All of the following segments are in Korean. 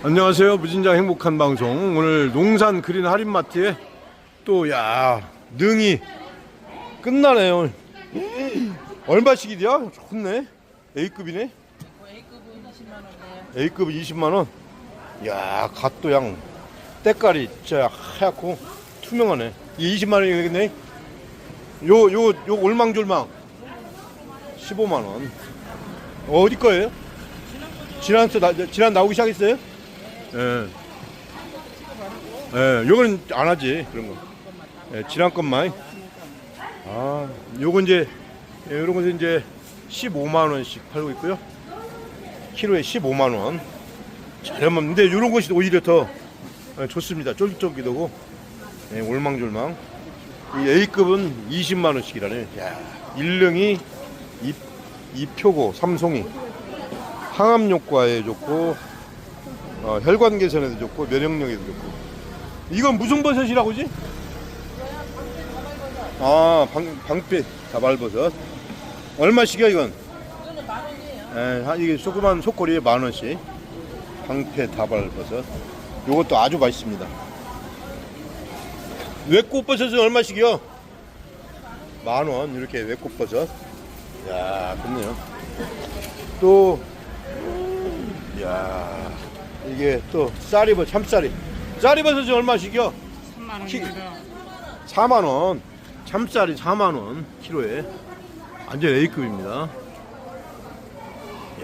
안녕하세요. 무진장 행복한 방송. 오늘 농산 그린 할인마트에 또, 야, 능이 끝나네요. 얼마씩이야? 좋네. A급이네. A급은 20만 원이에요. A급 20만원. 야, 갓도 양, 때깔이 진짜 하얗고 투명하네. 이게 20만원이겠네? 요, 요, 요 올망졸망. 15만원. 어디 거예요? 지난, 또 나, 지난 나오기 시작했어요? 예. 예, 요거는 안 하지, 그런 거. 예, 지난 것만. 아, 요거 이제, 예, 요런 것은 이제 15만 원씩 팔고 있고요. 키로에 15만 원. 저렴한데, 요런 것이 오히려 더 예, 좋습니다. 쫄깃쫄깃하고, 예, 올망졸망. 이 A급은 20만 원씩이라네. 야, 일릉이, 이, 이표고, 삼송이. 항암 효과에 좋고, 어, 혈관 개선에도 좋고 면역력에도 좋고 이건 무슨 버섯이라고지? 아 방, 방패 다발버섯 얼마씩이야 이건? 이거는 만 원이에요. 에, 한- 이게 조그만 속꼬리에 만 원씩 방패 다발버섯 요것도 아주 맛있습니다 외꽃버섯은 얼마씩이요? 만원 이렇게 외꽃버섯 야 좋네요 또 야 이게 또 쌀이버 참쌀이 쌀이버섯이 얼마씩이요? 3만 키- 원입니다. 4만 원. 참쌀이 4만 원 키로에. 완전 A급입니다.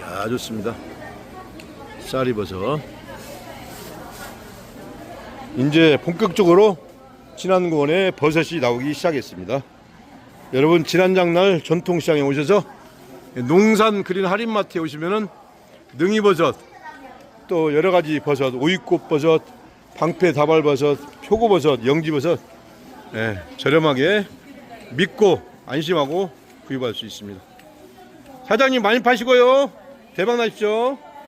야, 좋습니다. 쌀이버섯. 이제 본격적으로 진안군에 버섯이 나오기 시작했습니다. 여러분 지난 장날 전통시장에 오셔서 농산 그린 할인마트에 오시면은 능이버섯 또 여러 가지 버섯, 오이꽃 버섯, 방패 다발 버섯, 표고 버섯, 영지 버섯 예, 저렴하게 믿고 안심하고 구입할 수 있습니다. 사장님 많이 파시고요. 대박 나십시오.